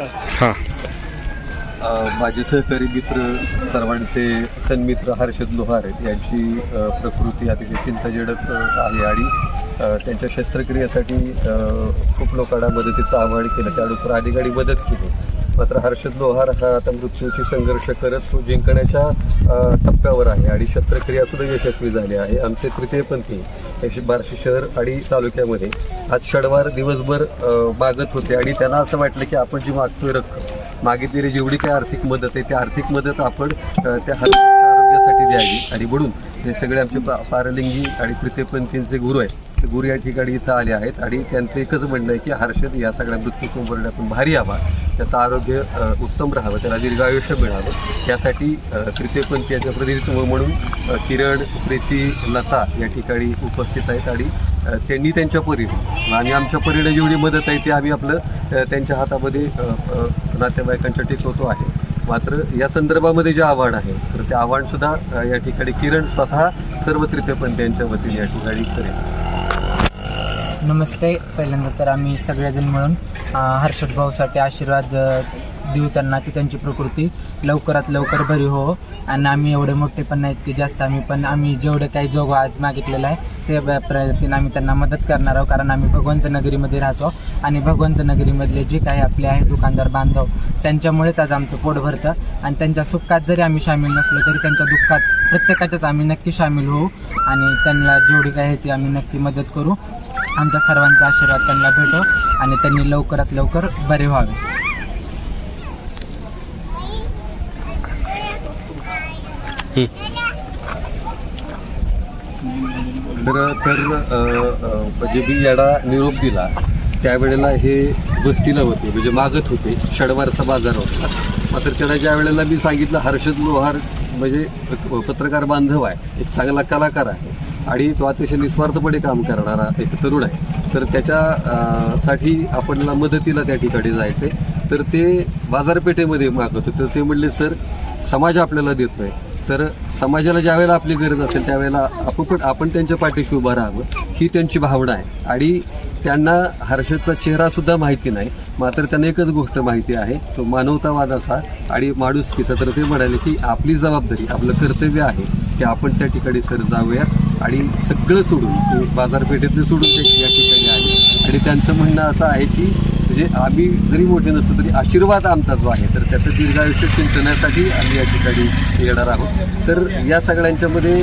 हां. माझे सहकारी मित्र सर्वांचे सन्मित्र हर्षद लोहार यांची प्रकृती अतिशय चिंताजनक अ, आहे आणि त्यांच्या शस्त्रक्रियेसाठी खूप लोकांना मदतीचं आवाहन केलं. त्यानुसार अनेकांनी मदत केली. मात्र हर्षद लोहार हा आता मृत्यूशी संघर्ष करत तो जिंकण्याच्या टप्प्यावर आहे आणि शस्त्रक्रिया सुद्धा यशस्वी झाली आहे. आमचे तृतीयपंथी बार्शी शहर आणि तालुक्यामध्ये आज शनिवार दिवसभर मागत होते आणि त्यांना असं वाटलं की आपण जी मागतोय रक्कम मागितलेली जेवढी काही आर्थिक मदत आहे ती आर्थिक मदत आपण त्या आरोग्यासाठी द्यावी. आणि म्हणून हे सगळे आमचे पा पारलिंगी आणि तृतीयपंथींचे गुरु आहेत. ते गुरु या ठिकाणी इथं आले आहेत आणि त्यांचं एकच म्हणणं आहे की हर्षद या सगळ्या मृत्यू सोमरण्यातून भारी यावा त्याचं आरोग्य उत्तम राहावं त्याला दीर्घायुष्य मिळावं. यासाठी अ, तृतीयपंथीयाचं प्रतिनिधित्व म्हणून किरण प्रीती लता या ठिकाणी उपस्थित आहेत आणि त्यांनी त्यांच्या परीने आणि आमच्या परीने जेवढी मदत आहे ती आम्ही आपलं त्यांच्या हातामध्ये नातेवाईकांच्या टिकवतो आहे. मात्र या संदर्भामध्ये जे आव्हान आहे तर ते आव्हानसुद्धा या ठिकाणी किरण स्वतः सर्व तृतीयपंथीयांच्या वतीने या ठिकाणी करेल. नमस्ते. पहिल्यांदा तर आम्ही सगळेजण मिळून हर्षदभाऊसाठी हर्षद भाऊसाठी आशीर्वाद देऊ त्यांना की त्यांची प्रकृती लवकरात लवकर बरी हो. आणि आम्ही एवढे मोठे पण नाहीत की जास्त आम्ही पण आम्ही जेवढं काही जोग आज मागितलेलं आहे ते प्रयत्न आम्ही त्यांना मदत करणार आहोत कारण आम्ही भगवंत नगरीमध्ये राहतो. आणि भगवंत नगरीमधले जे काही आपले आहे दुकानदार बांधव त्यांच्यामुळेच आज आमचं पोट भरतं. आणि त्यांच्या सुखात जरी आम्ही सामील नसलो तरी त्यांच्या दुःखात प्रत्येकाच्याच आम्ही नक्की सामील होऊ. आणि त्यांना जेवढी काही आहे ती आम्ही नक्की मदत करू. आमचा सर्वांचा आशीर्वाद त्यांना भेटो आणि त्यांनी लवकरात लवकर बरे व्हावे. तर तर म्हणजे मी याला निरोप दिला त्यावेळेला हे वस्तीला होते म्हणजे मागत होते शनिवारचा बाजार होता. मात्र त्याला ज्या वेळेला मी सांगितलं हर्षद लोहार म्हणजे पत्रकार बांधव आहे एक चांगला कलाकार आहे. आणि तो अतिशय निस्वार्थपणे काम करणारा एक तरुण आहे. तर त्याच्या साठी आपल्याला मदतीला त्या ठिकाणी जायचे तर ते बाजारपेठेमध्ये मागत होते तर ते म्हणले सर समाज आपल्याला देतोय. तर समाजाला ज्यावेळेला आपली गरज असेल त्यावेळेला आपण पण आपण त्यांच्या पाठीशी उभं राहावं ही त्यांची भावना आहे. आणि त्यांना हर्षदचा चेहरा सुद्धा माहिती नाही मात्र त्यांना एकच गोष्ट माहिती आहे तो मानवतावाद असा आणि माणुसकीचा. तर ते म्हणाले की आपली जबाबदारी आपलं कर्तव्य आहे की आपण त्या ठिकाणी सर जाऊयात आणि सगळं सोडून बाजारपेठेतलं सोडून ते या ठिकाणी आले. आणि त्यांचं म्हणणं असं आहे की म्हणजे आम्ही जरी मोठे नसलो तरी आशीर्वाद आमचा जो आहे तर त्याचं दीर्घायुष्य चिंतण्यासाठी आम्ही या ठिकाणी येणार आहोत. तर या सगळ्यांच्यामध्ये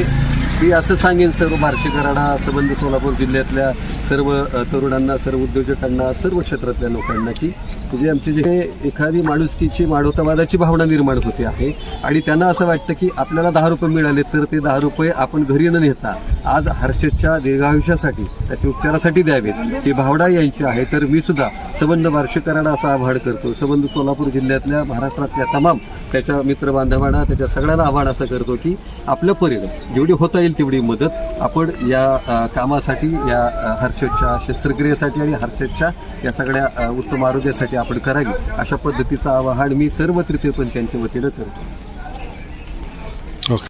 मी असं सांगेन सर्व बार्शीकरांना संबंध सोलापूर जिल्ह्यातल्या सर्व तरुणांना सर्व उद्योजकांना सर्व क्षेत्रातल्या लोकांना की म्हणजे आमची जे एखादी माणुसकीची मानवतावादाची भावना निर्माण होते आहे आणि त्यांना असं वाटतं की आपल्याला दहा रुपये मिळाले तर ते दहा रुपये आपण घरी न नेता आज हर्षदच्या दीर्घायुष्यासाठी त्याच्या उपचारासाठी द्यावेत. ही भावना यांची आहे. तर मी सुद्धा संबंध वार्षिकरांना असं आवाहन करतो. संबंध सोलापूर जिल्ह्यातल्या महाराष्ट्रातल्या तमाम त्याच्या मित्रबांधवांना त्याच्या सगळ्यांना आव्हान असं करतो की आपलं परिणाम जेवढी होता येईल तेवढी मदत. आपण या कामासाठी या हर्षदच्या शस्त्रक्रियेसाठी आणि हर्षदच्या या सगळ्या उत्तम आरोग्यासाठी आपण करावी अशा पद्धतीचं आवाहन मी सर्व तृतीयपंथ्यांच्या वतीनं करतो. ओके.